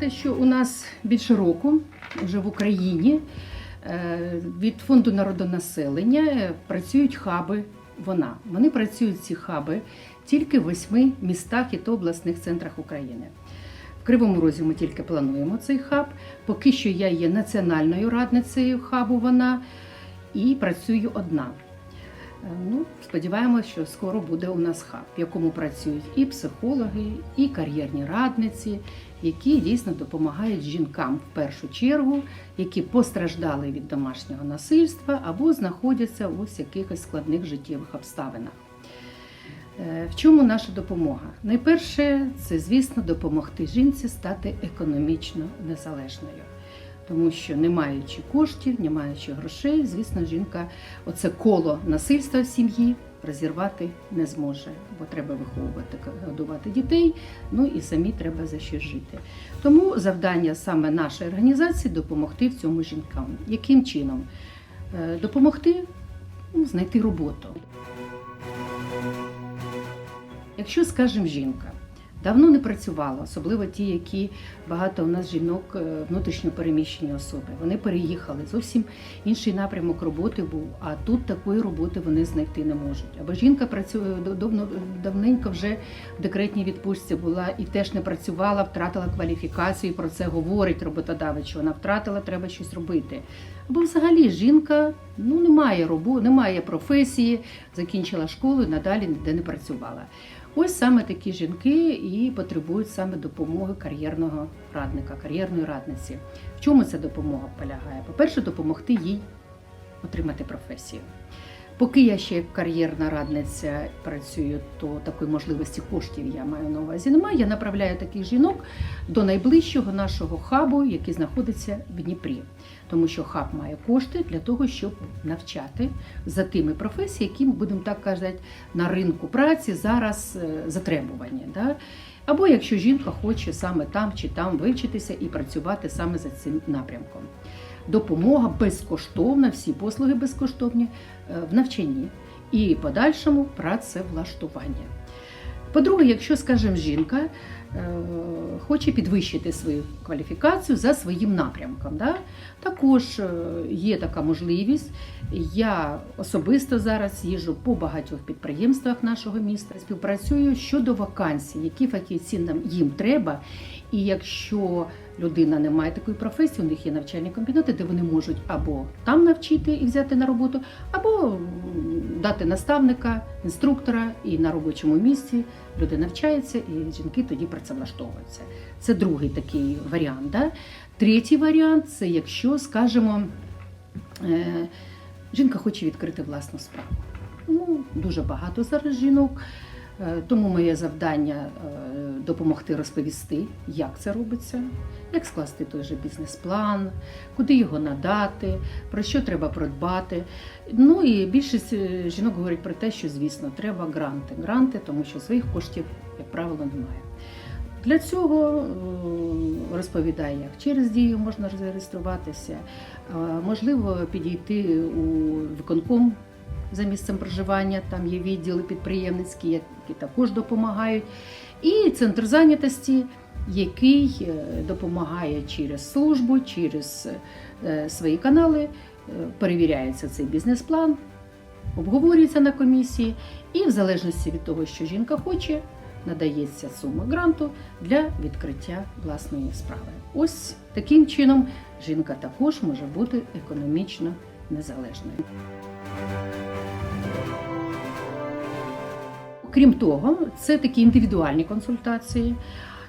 те, що у нас більше року вже в Україні е, від фонду народонаселення е, працюють хаби. Вона вони працюють ці хаби тільки в восьми містах і то обласних центрах України. В Кривому Розі ми тільки плануємо цей хаб. Поки що я є національною радницею хабу. Вона і працюю одна. Е, Ну, сподіваємося, що скоро буде у нас хаб, в якому працюють і психологи, і кар'єрні радниці, які дійсно допомагають жінкам в першу чергу, які постраждали від домашнього насильства або знаходяться у якихось складних життєвих обставинах. Е, В чому наша допомога? Найперше, це, звісно, допомогти жінці стати економічно незалежною. Тому що не маючи коштів, не маючи грошей, звісно, жінка оце коло насильства в сім'ї розірвати не зможе, бо треба виховувати, годувати дітей, ну і самі треба за щось жити. Тому завдання саме нашої організації допомогти в цьому жінкам. Яким чином? Е, Допомогти ну, знайти роботу. Якщо, скажімо, жінка давно не працювала, особливо ті, які багато у нас жінок е, внутрішньо переміщені особи. Вони переїхали зовсім інший напрямок роботи був, а тут такої роботи вони знайти не можуть. Або жінка працює давно давненько вже в декретній відпустці була і теж не працювала, втратила кваліфікацію. Про це говорить роботодавець, що вона втратила, треба щось робити. Або взагалі жінка ну немає роботи, немає професії, закінчила школу і надалі ніде не працювала. Ось саме такі жінки і потребують саме допомоги кар'єрного радника, кар'єрної радниці. В чому ця допомога полягає? По-перше, допомогти їй отримати професію. Поки я ще як кар'єрна радниця працюю, то такої можливості коштів я маю на увазі немає. Я направляю таких жінок до найближчого нашого хабу, який знаходиться в Дніпрі. Тому що хаб має кошти для того, щоб навчати за тими професіями, які, будемо так казати, на ринку праці зараз е, затребувані. Да? Або якщо жінка хоче саме там чи там вивчитися і працювати саме за цим напрямком. Допомога безкоштовна, всі послуги безкоштовні е, в навчанні і подальшому працевлаштування. По-друге, якщо, скажімо, жінка е, хоче підвищити свою кваліфікацію за своїм напрямком, да? також е, є така можливість. Я особисто зараз їжджу по багатьох підприємствах нашого міста, співпрацюю щодо вакансій, які фахівці нам їм треба. І якщо людина не має такої професії, у них є навчальні комбінати, де вони можуть або там навчити і взяти на роботу, або дати наставника, інструктора, і на робочому місці люди навчаються, і жінки тоді працевлаштовуються. Це другий такий варіант. Да? Третій варіант це якщо, скажімо, е, жінка хоче відкрити власну справу. Ну, дуже багато зараз жінок. Е, Тому моє завдання е, допомогти розповісти, як це робиться, як скласти той же бізнес-план, куди його надати, про що треба продбати. Ну і більшість е, жінок говорять про те, що, звісно, треба гранти. Гранти, тому що своїх коштів, як правило, немає. Для цього розповідаю, як через дію можна зареєструватися, можливо, підійти у виконком за місцем проживання, там є відділи підприємницькі, які також допомагають. І центр зайнятості, який е, допомагає через службу, через е, свої канали, е, перевіряється цей бізнес-план, обговорюється на комісії, і в залежності від того, що жінка хоче, надається сума гранту для відкриття власної справи. Ось таким чином жінка також може бути економічно незалежною. Крім того, це такі індивідуальні консультації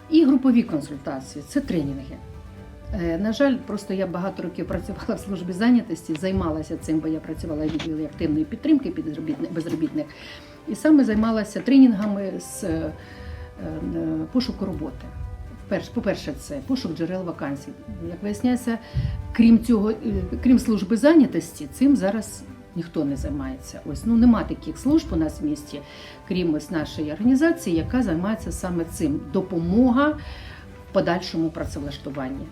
і групові консультації це тренінги. Е, На жаль, просто я багато років працювала в службі зайнятості, займалася цим, бо я працювала в відділі активної підтримки безробітних, і саме займалася тренінгами з е, е, пошуку роботи. Перш, по-перше, це пошук джерел вакансій. Як виясняється, крім цього, крім служби зайнятості, цим зараз ніхто не займається. Ось ну нема таких служб у нас в місті, крім ось нашої організації, яка займається саме цим допомога в подальшому працевлаштуванні.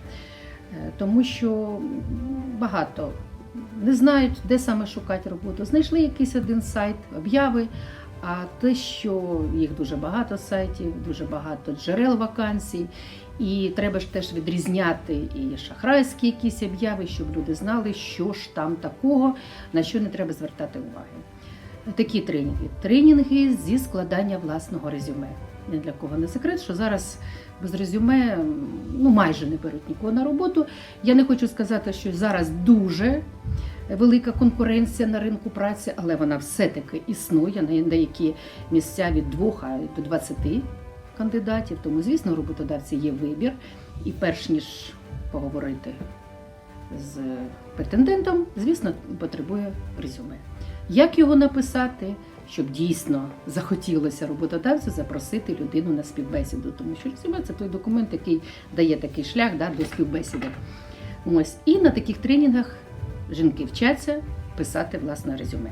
Е, Тому що багато не знають, де саме шукати роботу. Знайшли якийсь один сайт, обяви, А те, що їх дуже багато сайтів, дуже багато джерел вакансій, і треба ж теж відрізняти і шахрайські якісь обяви, щоб люди знали, що ж там такого, на що не треба звертати уваги. Такі тренінги. Тренінги зі складання власного резюме. Ні для кого не секрет, що зараз без резюме ну, майже не беруть нікого на роботу. Я не хочу сказати, що зараз дуже велика конкуренція на ринку праці, але вона все-таки існує на деякі місця від 2 а до 20 кандидатів. Тому, звісно, роботодавці є вибір. І перш ніж поговорити з претендентом, звісно, потребує резюме. Як його написати, щоб дійсно захотілося роботодавцю запросити людину на співбесіду, тому що резюме це той документ, який дає такий шлях да, до співбесіди. Ось і на таких тренінгах жінки вчаться писати власне резюме.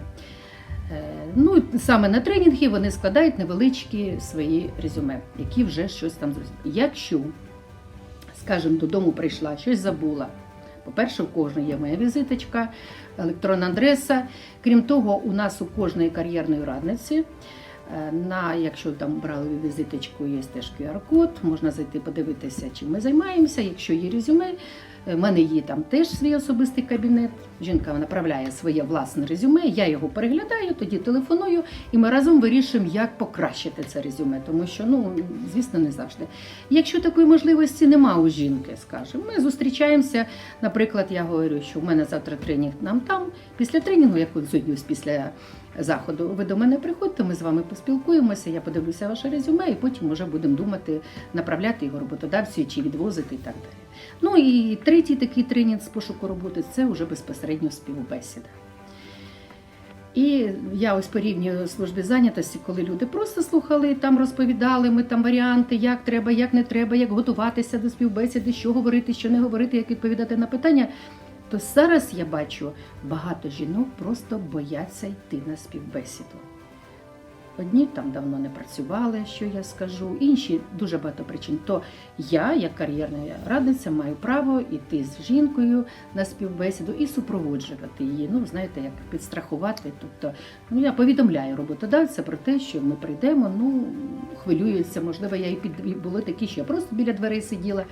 Е, Ну, саме на тренінги вони складають невеличкі свої резюме, які вже щось там зрозуміли. Якщо, скажімо, додому прийшла, щось забула. По-перше, у кожної є моя візиточка, електронна адреса. Крім того, у нас у кожної кар'єрної радниці, е, на, якщо там брали візиточку, є теж QR-код, можна зайти подивитися, чим ми займаємося. Якщо є резюме, е, в мене є там теж свій особистий кабінет. Жінка направляє своє власне резюме, я його переглядаю, тоді телефоную, і ми разом вирішуємо, як покращити це резюме, тому що, ну, звісно, не завжди. Якщо такої можливості нема у жінки, скажімо, ми зустрічаємося. Наприклад, я говорю, що в мене завтра тренінг нам там. Після тренінгу, я консультуюсь після заходу, ви до мене приходьте, ми з вами поспілкуємося, я подивлюся ваше резюме, і потім вже будемо думати, направляти його роботодавцю чи відвозити і так далі. Ну і третій такий тренінг з пошуку роботи це вже безпосередньо співбесіда. І я ось порівнюю службі зайнятості, коли люди просто слухали, там розповідали ми там варіанти, як треба, як не треба, як готуватися до співбесіди, що говорити, що не говорити, як відповідати на питання. То зараз я бачу, багато жінок просто бояться йти на співбесіду. Одні там давно не працювали, що я скажу, інші дуже багато причин. То я, як кар'єрна радниця, маю право йти з жінкою на співбесіду і супроводжувати її. Ну, знаєте, як підстрахувати. Тобто, ну я повідомляю роботодавця про те, що ми прийдемо. Ну хвилюються, можливо, я і під були такі, що я просто біля дверей сиділа.